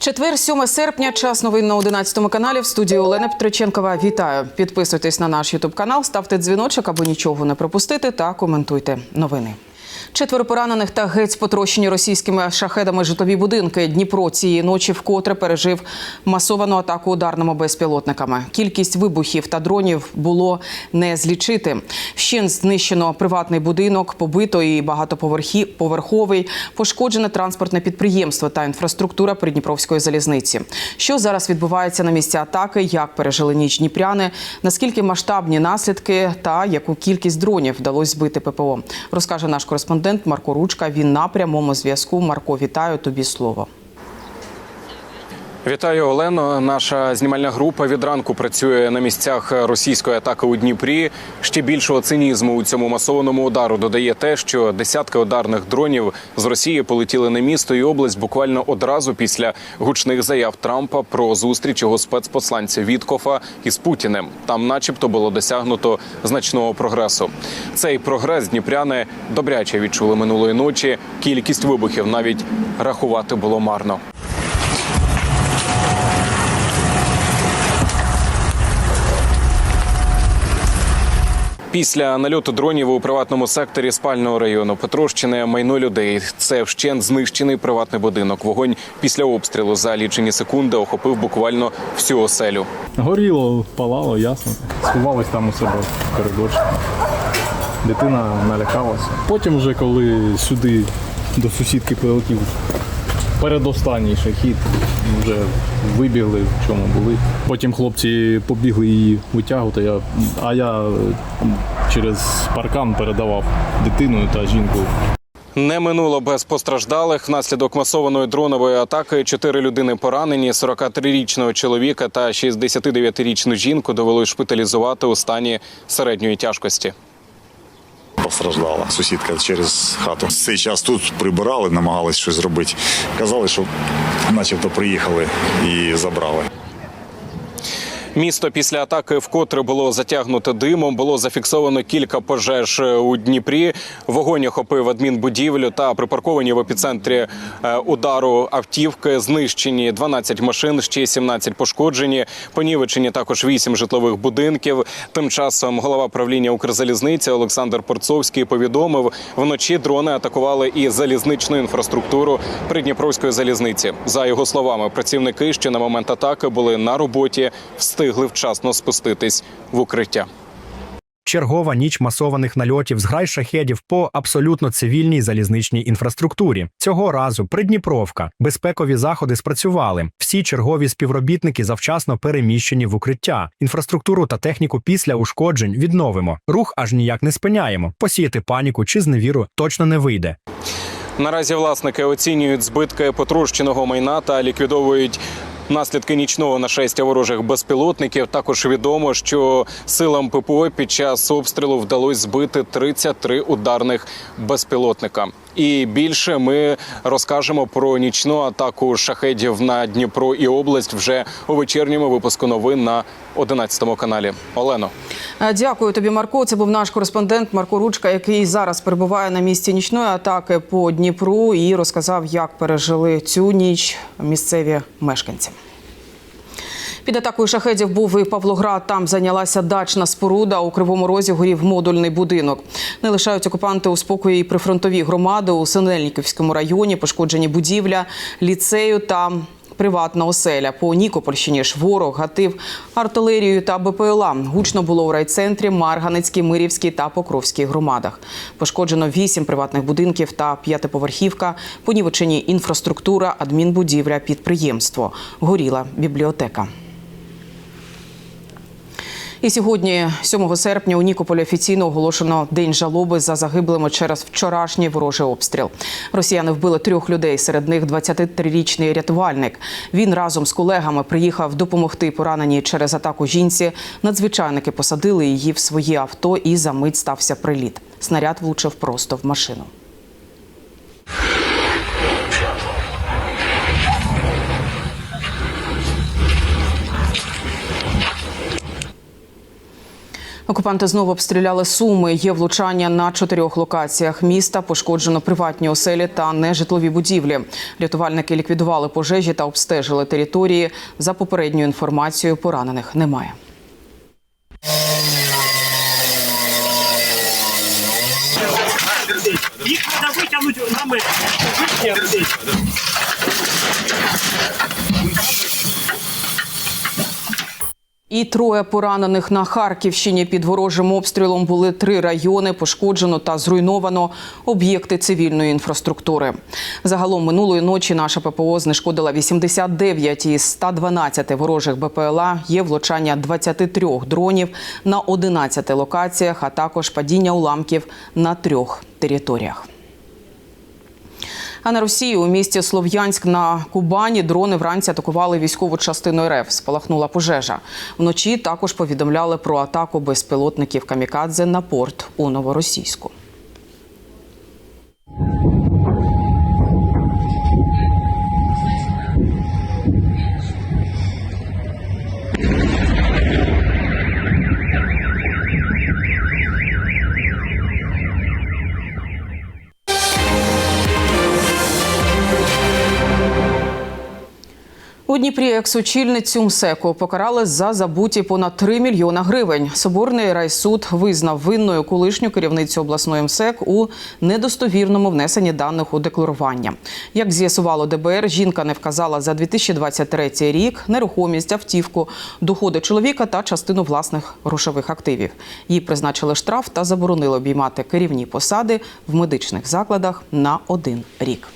Четвер, 7 серпня, час новин на 11 каналі. В студії Олена Петриченкова. Вітаю. Підписуйтесь на наш Ютуб канал, ставте дзвіночок, аби нічого не пропустити, та коментуйте новини. Четверо поранених та геть потрощені російськими шахедами житлові будинки. Дніпро цієї ночі вкотре пережив масовану атаку ударними безпілотниками. Кількість вибухів та дронів було не злічити. Вщент знищено приватний будинок, побито і багатоповерховий, пошкоджене транспортне підприємство та інфраструктура Придніпровської залізниці. Що зараз відбувається на місці атаки? Як пережили ніч дніпряни? Наскільки масштабні наслідки та яку кількість дронів вдалося збити ППО? Розкаже наш кореспондент Марко Ручка. Він на прямому зв'язку. Марко, вітаю тобі слово. Вітаю Олено. Наша знімальна група від ранку працює на місцях російської атаки у Дніпрі. Ще більшого цинізму у цьому масованому удару додає те, що десятки ударних дронів з Росії полетіли на місто і область буквально одразу після гучних заяв Трампа про зустріч його спецпосланця Віткофа із Путіним. Там, начебто, було досягнуто значного прогресу. Цей прогрес дніпряни добряче відчули минулої ночі. Кількість вибухів навіть рахувати було марно. Після нальоту дронів у приватному секторі спального району потрощене майно людей. Це вщент знищений приватний будинок. Вогонь після обстрілу за лічені секунди охопив буквально всю оселю. Горіло, палало, ясно. Сховались там у себе в коридорчику. Дитина налякалася. Потім, вже коли сюди до сусідки прилетів передостанній шахід, вже вибігли, в чому були. Потім хлопці побігли її витягувати, я, а я е, через паркан передавав дитину та жінку Не минуло без постраждалих. Внаслідок масованої дронової атаки чотири людини поранені. 43-річного чоловіка та 69-річну жінку довелось шпиталізувати у стані середньої тяжкості. Постраждала сусідка через хату. Цей час тут прибирали, намагались щось зробити. Казали, що начебто приїхали і забрали. Місто після атаки вкотре було затягнуто димом. Було зафіксовано кілька пожеж е, у Дніпрі. Вогонь охопив адмінбудівлю та припарковані в епіцентрі е, удару автівки. Знищені 12 машин, ще 17 пошкоджені. Понівечені також 8 житлових будинків. Тим часом голова правління Укрзалізниці Олександр Порцовський повідомив, вночі дрони атакували і залізничну інфраструктуру Придніпровської залізниці. За його словами, працівники, що на момент атаки були на роботі, встигли вчасно спуститись в укриття. Чергова ніч масованих нальотів з грай шахедів по абсолютно цивільній залізничній інфраструктурі. Цього разу Придніпровка. Безпекові заходи спрацювали. Всі чергові співробітники завчасно переміщені в укриття. Інфраструктуру та техніку після ушкоджень відновимо. Рух аж ніяк не спиняємо. Посіяти паніку чи зневіру точно не вийде. Наразі власники оцінюють збитки потрощеного майна та ліквідовують. Наслідки нічного нашестя ворожих безпілотників також відомо, що силам ППО під час обстрілу вдалося збити 33 ударних безпілотника. І більше ми розкажемо про нічну атаку шахедів на Дніпро і область вже у вечірньому випуску новин на 11 каналі. Олено. Е, Дякую тобі, Марко. Це був наш кореспондент Марко Ручка, який зараз перебуває на місці нічної атаки по Дніпру і розказав, як пережили цю ніч місцеві мешканці. Під атакою шахедів був і Павлоград. Там зайнялася дачна споруда. У кривому розі горів модульний будинок. Не лишають окупанти у спокої і прифронтові громади у Синельниківському районі. Пошкоджені будівля, ліцею та приватна оселя. По Нікопольщині ж ворог гатив артилерією та БПЛА. Гучно було у райцентрі, Марганецькій, Мирівській та Покровській громадах. Пошкоджено вісім приватних будинків та п'ятиповерхівка. Понівечені інфраструктура, адмінбудівля, підприємство. Горіла бібліотека. І сьогодні, 7 серпня, у Нікополі офіційно оголошено день жалоби за загиблими через вчорашній ворожий обстріл. Росіяни вбили трьох людей. Серед них 23-річний рятувальник. Він разом з колегами приїхав допомогти пораненій через атаку жінці. Надзвичайники посадили її в своє авто, і за мить стався приліт. Снаряд влучив просто в машину. Окупанти знову обстріляли суми. Є влучання на чотирьох локаціях міста. Пошкоджено приватні оселі та нежитлові будівлі. Рятувальники ліквідували пожежі та обстежили території. За попередньою інформацією, поранених немає. Їх треба витягнути нами. І троє поранених на Харківщині під ворожим обстрілом були три райони. Пошкоджено та зруйновано об'єкти цивільної інфраструктури. Загалом минулої ночі наша ППО знешкодила 89 із 112 ворожих БПЛА. Є влучання 23 дронів на 11 локаціях, а також падіння уламків на трьох територіях. А на Росії у місті Слов'янськ на Кубані дрони вранці атакували військову частину РФ. Спалахнула пожежа. Вночі також повідомляли про атаку безпілотників камікадзе на порт у Новоросійську. Дніпрі екс-очільницю МСЕКу покарали за забуті понад 3 мільйона гривень. Соборний райсуд визнав винною колишню керівницю обласної МСЕК у недостовірному внесенні даних у декларування. Як з'ясувало ДБР, жінка не вказала за 2023 рік нерухомість, автівку, доходи чоловіка та частину власних грошових активів. Їй призначили штраф та заборонили обіймати керівні посади в медичних закладах на один рік.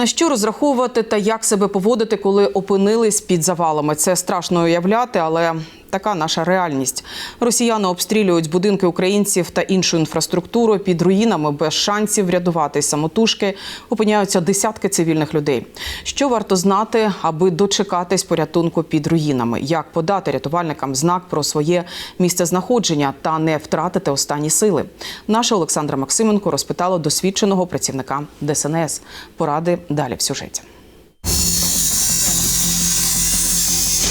На що розраховувати та як себе поводити, коли опинились під завалами? Це страшно уявляти, але така наша реальність. Росіяни обстрілюють будинки українців та іншу інфраструктуру під руїнами без шансів врятуватись самотужки. Опиняються десятки цивільних людей. Що варто знати, аби дочекатись порятунку під руїнами? Як подати рятувальникам знак про своє місце знаходження та не втратити останні сили? Наша Олександра Максименко розпитала досвідченого працівника ДСНС. Поради далі в сюжеті.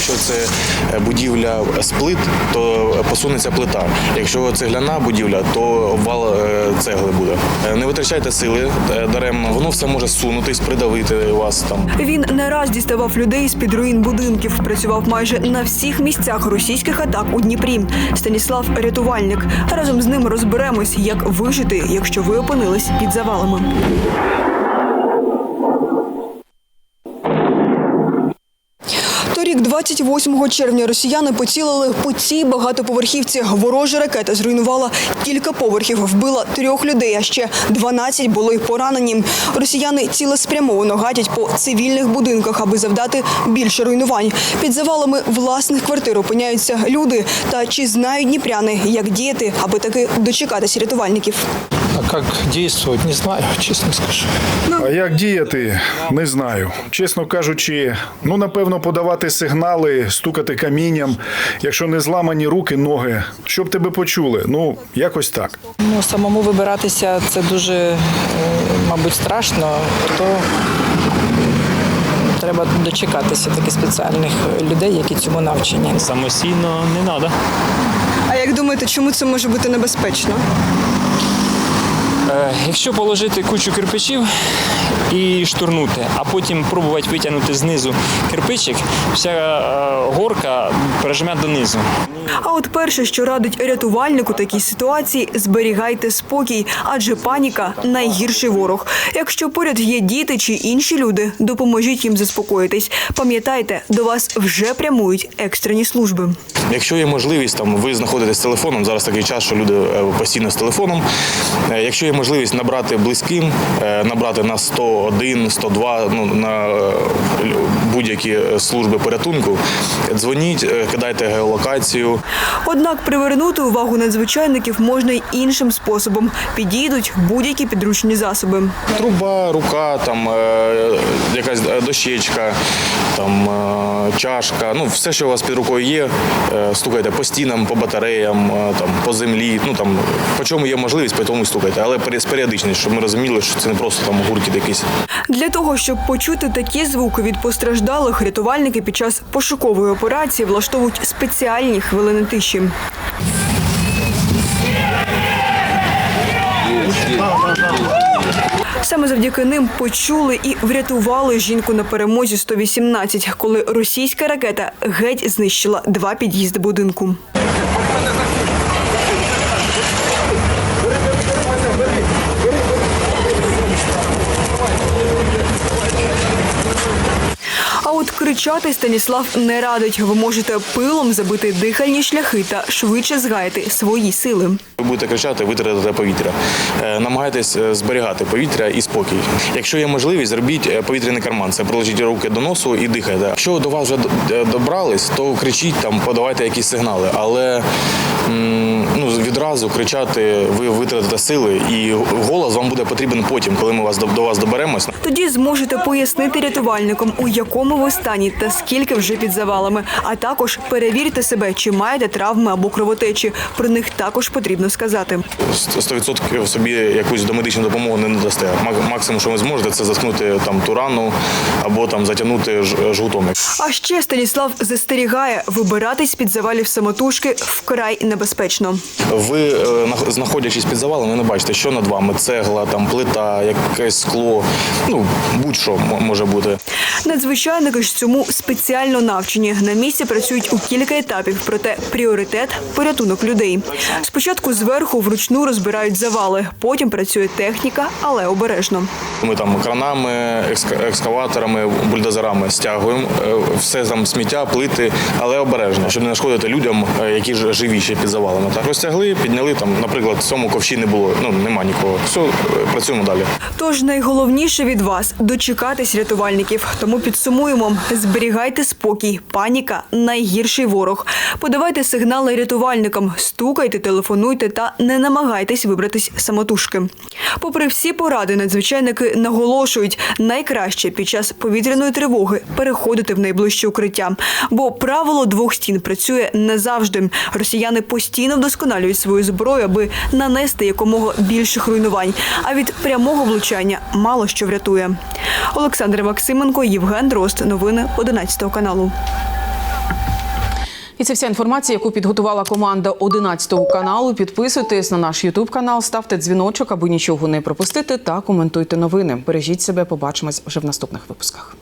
Якщо це будівля з плит, то посунеться плита. Якщо цегляна будівля, то обвал е, цегли буде. Е, Не витрачайте сили е, даремно, воно все може сунутись, придавити вас там. Він не раз діставав людей з під руїн будинків. Працював майже на всіх місцях російських атак у Дніпрі. Станіслав рятувальник. Разом з ним розберемось, як вижити, якщо ви опинились під завалами. 28 червня, росіяни поцілили по цій багатоповерхівці. Ворожа ракета зруйнувала кілька поверхів, вбила трьох людей, а ще 12 були поранені. Росіяни цілеспрямовано гадять по цивільних будинках, аби завдати більше руйнувань. Під завалами власних квартир опиняються люди. Та чи знають дніпряни, як діяти, аби таки дочекатись рятувальників? Как действовать, не знаю, честно скажу. А як діяти, не знаю. Чесно кажучи, ну напевно, подавати сигнали, стукати камінням, якщо не зламані руки, ноги, щоб тебе почули. Ну, якось так. Ну, самому вибиратися це дуже, е, мабуть, страшно, то треба дочекатися таких спеціальних людей, які цьому навчені. Самостійно не треба. А як думаєте, чому це може бути небезпечно? Е, Якщо положити кучу кирпичів і штурнути, а потім пробувати витягнути знизу кирпичик, вся е, горка пережме донизу. А от перше, що радить рятувальник у такій ситуації, зберігайте спокій, адже паніка найгірший ворог. Якщо поряд є діти чи інші люди, допоможіть їм заспокоїтись. Пам'ятайте, до вас вже прямують екстрені служби. Якщо є можливість, там ви знаходитесь з телефоном. Зараз такий час, що люди е, постійно з телефоном. Якщо є можливість набрати близьким, е, набрати на 101, 102, ну на е, будь-які служби порятунку, дзвоніть, е, кидайте геолокацію. Однак привернути увагу надзвичайників можна й іншим способом. Підійдуть будь-які підручні засоби. Труба, рука, там якась дощечка, там чашка. Ну, все, що у вас під рукою є, стукайте по стінам, по батареям, там, по землі. Ну там по чому є можливість, по тому стукайте. Але з щоб ми розуміли, що це не просто там гуркіт якийсь. Для того, щоб почути такі звуки від постраждалих, рятувальники під час пошукової операції влаштовують спеціальні хвилини тиші. Саме завдяки ним почули і врятували жінку на перемозі 118, коли російська ракета геть знищила два під'їзди будинку. От кричати Станіслав не радить. Ви можете пилом забити дихальні шляхи та швидше згаяти свої сили. Ви будете кричати, витратите повітря. Е, Намагайтесь е, зберігати повітря і спокій. Якщо є можливість, зробіть е, повітряний карман. Це приложіть руки до носу і дихайте. Якщо до вас вже добрались, то кричіть там, подавайте якісь сигнали. Але ну, відразу кричати, ви витратите сили, і голос вам буде потрібен потім, коли ми вас до вас доберемось. Тоді зможете пояснити рятувальникам, у якому ви стані та скільки вже під завалами. А також перевірте себе, чи маєте травми або кровотечі. Про них також потрібно сказати. 100% собі якусь домедичну допомогу не надасте. Максимум, що ви зможете, це заткнути там ту рану або там затягнути жгутом. А ще Станіслав застерігає вибиратись під завалів самотужки вкрай небезпечно. Ви е, знаходячись під завалом, ви не бачите, що над вами цегла, там плита, якесь скло. Ну будь-що може бути. Надзвичайники ж цьому спеціально навчені. На місці працюють у кілька етапів, проте пріоритет порятунок людей. Спочатку зверху вручну розбирають завали, потім працює техніка, але обережно. Ми там кранами, екска- екскаваторами, бульдозерами стягуємо е, все там сміття, плити, але обережно, щоб не нашкодити людям, е, які ж живі ще під завалами. Так розтягли, підняли там, наприклад, в цьому ковші не було. Ну нема нікого. Все, працюємо далі. Тож найголовніше від вас дочекатись рятувальників. Тому підсумуємо: зберігайте спокій, паніка найгірший ворог. Подавайте сигнали рятувальникам, стукайте, телефонуйте та не намагайтесь вибратись самотужки. Попри всі поради, надзвичайники наголошують, найкраще під час повітряної тривоги переходити в найближче укриття. Бо правило двох стін працює не завжди. Росіяни постійно вдосконалюють свою зброю, аби нанести якомога більших руйнувань. А від прямого влучання мало що врятує. Олександр Максименко, Євген Дрозд. Новини 11 каналу. І це вся інформація, яку підготувала команда 11 каналу. Підписуйтесь на наш Ютуб канал, ставте дзвіночок, аби нічого не пропустити, та коментуйте новини. Бережіть себе, побачимось вже в наступних випусках.